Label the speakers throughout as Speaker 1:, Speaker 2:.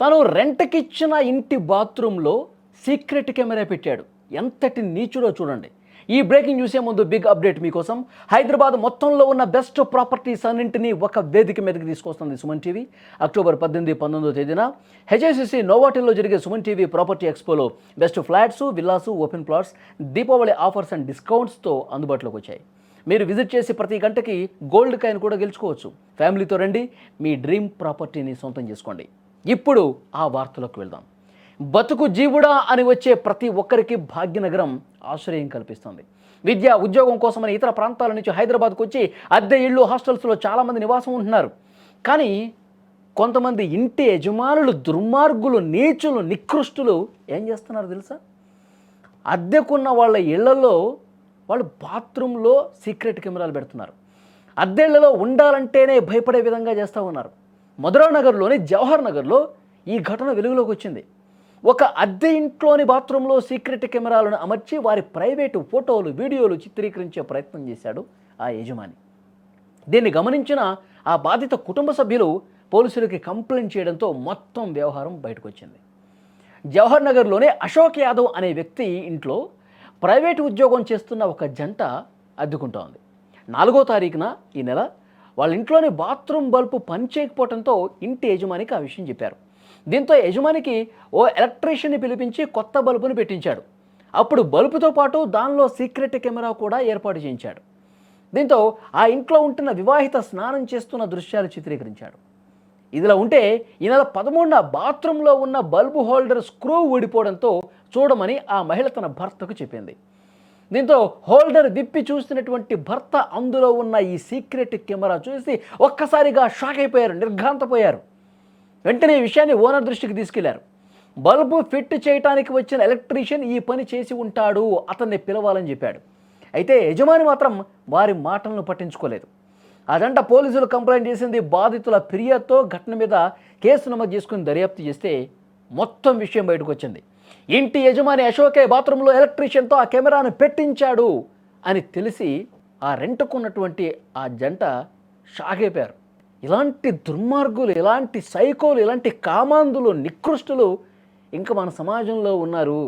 Speaker 1: తను రెంట్కిచ్చిన ఇంటి బాత్రూంలో సీక్రెట్ కెమెరా పెట్టాడు. ఎంతటి నీచుడో చూడండి. ఈ బ్రేకింగ్ చూసే ముందు బిగ్ అప్డేట్ మీకోసం. హైదరాబాద్ మొత్తంలో ఉన్న బెస్ట్ ప్రాపర్టీస్ అన్నింటినీ ఒక వేదిక మీదకి తీసుకొస్తుంది సుమన్ టీవీ. అక్టోబర్ పద్దెనిమిది పంతొమ్మిదో తేదీన హెచ్ఐసిసి నోవాటిల్లో జరిగే Suman TV property ఎక్స్పోలో best flats villas open plots Deepavali offers and డిస్కౌంట్స్తో అందుబాటులోకి వచ్చాయి. మీరు విజిట్ చేసి ప్రతి గంటకి గోల్డ్ కాయిన్ కూడా గెలుచుకోవచ్చు. ఫ్యామిలీతో రండి. మీ డ్రీమ్ ప్రాపర్టీని సొంతం చేసుకోండి. ఇప్పుడు ఆ వార్తలకు వెళ్దాం. బతుకు జీవుడా అని వచ్చే ప్రతి ఒక్కరికి భాగ్యనగరం ఆశ్రయం కల్పిస్తుంది. విద్య ఉద్యోగం కోసమని ఇతర ప్రాంతాల నుంచి హైదరాబాద్కు వచ్చి అద్దె ఇళ్ళు హాస్టల్స్లో చాలామంది నివాసం ఉంటున్నారు. కానీ కొంతమంది ఇంటి యజమానులు దుర్మార్గులు నీచులు నికృష్టులు ఏం చేస్తున్నారు తెలుసా? అద్దెకున్న వాళ్ళ ఇళ్ళలో వాళ్ళు బాత్రూంలో సీక్రెట్ కెమెరాలు పెడుతున్నారు. అద్దెళ్ళలో ఉండాలంటేనే భయపడే విధంగా చేస్తూ ఉన్నారు. మధురా నగర్లోని జవహర్ నగర్లో ఈ ఘటన వెలుగులోకి వచ్చింది. ఒక అద్దె ఇంట్లోని బాత్రూంలో సీక్రెట్ కెమెరాలను అమర్చి వారి ప్రైవేటు ఫోటోలు వీడియోలు చిత్రీకరించే ప్రయత్నం చేశాడు ఆ యజమాని. దీన్ని గమనించిన ఆ బాధిత కుటుంబ సభ్యులు పోలీసులకి కంప్లైంట్ చేయడంతో మొత్తం వ్యవహారం బయటకు వచ్చింది జవహర్ నగర్లోనే అశోక్ యాదవ్ అనే వ్యక్తి ఇంట్లో ప్రైవేటు ఉద్యోగం చేస్తున్న ఒక జంట అద్దుకుంటోంది. నాలుగో తారీఖున ఈ నెల వాళ్ళ ఇంట్లోని బాత్రూమ్ బల్బు పనిచేయకపోవడంతో ఇంటి యజమానికి ఆ విషయం చెప్పారు. దీంతో యజమానికి ఓ ఎలక్ట్రీషియన్ని పిలిపించి కొత్త బల్బును పెట్టించాడు. అప్పుడు బల్బుతో పాటు దానిలో సీక్రెట్ కెమెరా కూడా ఏర్పాటు చేయించాడు. దీంతో ఆ ఇంట్లో ఉంటున్న వివాహిత స్నానం చేస్తున్న దృశ్యాలు చిత్రీకరించాడు. ఇదిలా ఉంటే ఈ నెల పదమూడున బాత్రూంలో ఉన్న బల్బు హోల్డర్ స్క్రూ ఊడిపోవడంతో చూడమని ఆ మహిళ తన భర్తకు చెప్పింది. దీంతో హోల్డర్ విప్పి చూసినటువంటి భర్త అందులో ఉన్న ఈ సీక్రెట్ కెమెరా చూసి ఒక్కసారిగా షాక్ అయిపోయారు నిర్ఘాంతపోయారు. వెంటనే ఈ విషయాన్ని ఓనర్ దృష్టికి తీసుకెళ్ళారు. బల్బు ఫిట్ చేయడానికి వచ్చిన ఎలక్ట్రీషియన్ ఈ పని చేసి ఉంటాడు అతన్ని పిలవాలని చెప్పాడు. అయితే యజమాని మాత్రం వారి మాటలను పట్టించుకోలేదు. అదంట పోలీసులు కంప్లైంట్ చేసింది బాధితుల ఫిర్యాదుతో ఘటన మీద కేసు నమోదు చేసుకుని దర్యాప్తు చేస్తే మొత్తం విషయం బయటకు వచ్చింది. ఇంటి యజమాని అశోకే బాత్రూంలో ఎలక్ట్రీషియన్తో ఆ కెమెరాను పెట్టించాడు అని తెలిసి ఆ రెంట్కున్నటువంటి ఆ జంట షాక్ అయిపోయారు. ఇలాంటి దుర్మార్గులు ఇలాంటి సైకోలు ఇలాంటి కామాంధులు నికృష్టులు ఇంకా మన సమాజంలో ఉన్నారు.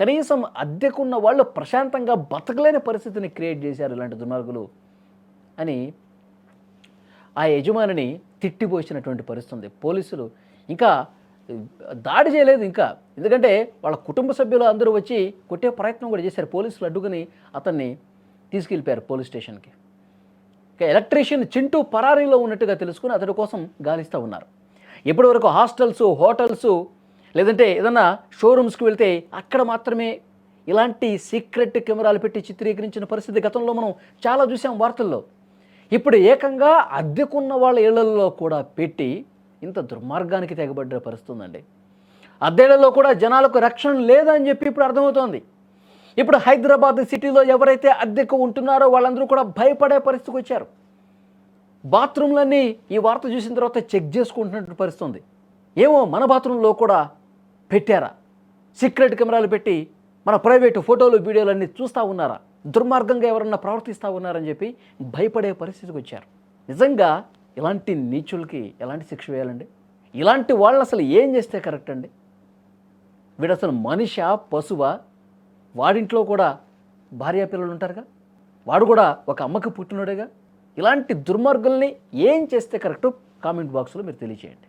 Speaker 1: కనీసం అద్దెకున్న వాళ్ళు ప్రశాంతంగా బతకలేని పరిస్థితిని క్రియేట్ చేశారు ఇలాంటి దుర్మార్గులు అని ఆ యజమానిని తిట్టిపోసినటువంటి పరిస్థితి ఉంది పోలీసులు ఇంకా దాడి చేయలేదు ఇంకా. ఎందుకంటే వాళ్ళ కుటుంబ సభ్యులు అందరూ వచ్చి కొట్టే ప్రయత్నం కూడా చేశారు. పోలీసులు అడ్డుకుని అతన్ని తీసుకెళ్ళిపోయారు పోలీస్ స్టేషన్కి. ఇక ఎలక్ట్రీషియన్ చింటూ పరారీలో ఉన్నట్టుగా తెలుసుకుని అతడి కోసం గాలిస్తూ ఉన్నారు. ఇప్పటివరకు హాస్టల్స్ హోటల్స్ లేదంటే ఏదన్నా షోరూమ్స్కి వెళ్తే అక్కడ మాత్రమే ఇలాంటి సీక్రెట్ కెమెరాలు పెట్టి చిత్రీకరించిన పరిస్థితి గతంలో మనం చాలా చూసాం వార్తల్లో. ఇప్పుడు ఏకంగా అద్దెకున్న వాళ్ళ ఇళ్ళలో కూడా పెట్టి ఇంత దుర్మార్గానికి తెగబడ్డ పరిస్థితుందండి. అద్దెలలో కూడా జనాలకు రక్షణ లేదని చెప్పి ఇప్పుడు అర్థమవుతోంది. ఇప్పుడు హైదరాబాద్ సిటీలో ఎవరైతే అద్దెకు ఉంటున్నారో వాళ్ళందరూ కూడా భయపడే పరిస్థితికి వచ్చారు. బాత్రూమ్లన్నీ ఈ వార్త చూసిన తర్వాత చెక్ చేసుకుంటున్నట్టు పరిస్థితుంది. ఏమో మన బాత్రూంలో కూడా పెట్టారా? సీక్రెట్ కెమెరాలు పెట్టి మన ప్రైవేటు ఫోటోలు వీడియోలు అన్నీ చూస్తూ ఉన్నారా? దుర్మార్గంగా ఎవరన్నా ప్రవర్తిస్తూ ఉన్నారని చెప్పి భయపడే పరిస్థితికి వచ్చారు. నిజంగా ఇలాంటి నీచులకి ఎలాంటి శిక్ష వేయాలండి? ఇలాంటి వాళ్ళు అసలు ఏం చేస్తే కరెక్ట్ అండి? వీడు అసలు మనిష పశువా? వాడింట్లో కూడా భార్య పిల్లలు ఉంటారుగా? వాడు కూడా ఒక అమ్మకి పుట్టినోడేగా? ఇలాంటి దుర్మార్గుల్ని ఏం చేస్తే కరెక్ట్? కామెంట్ బాక్స్లో మీరు తెలియచేయండి.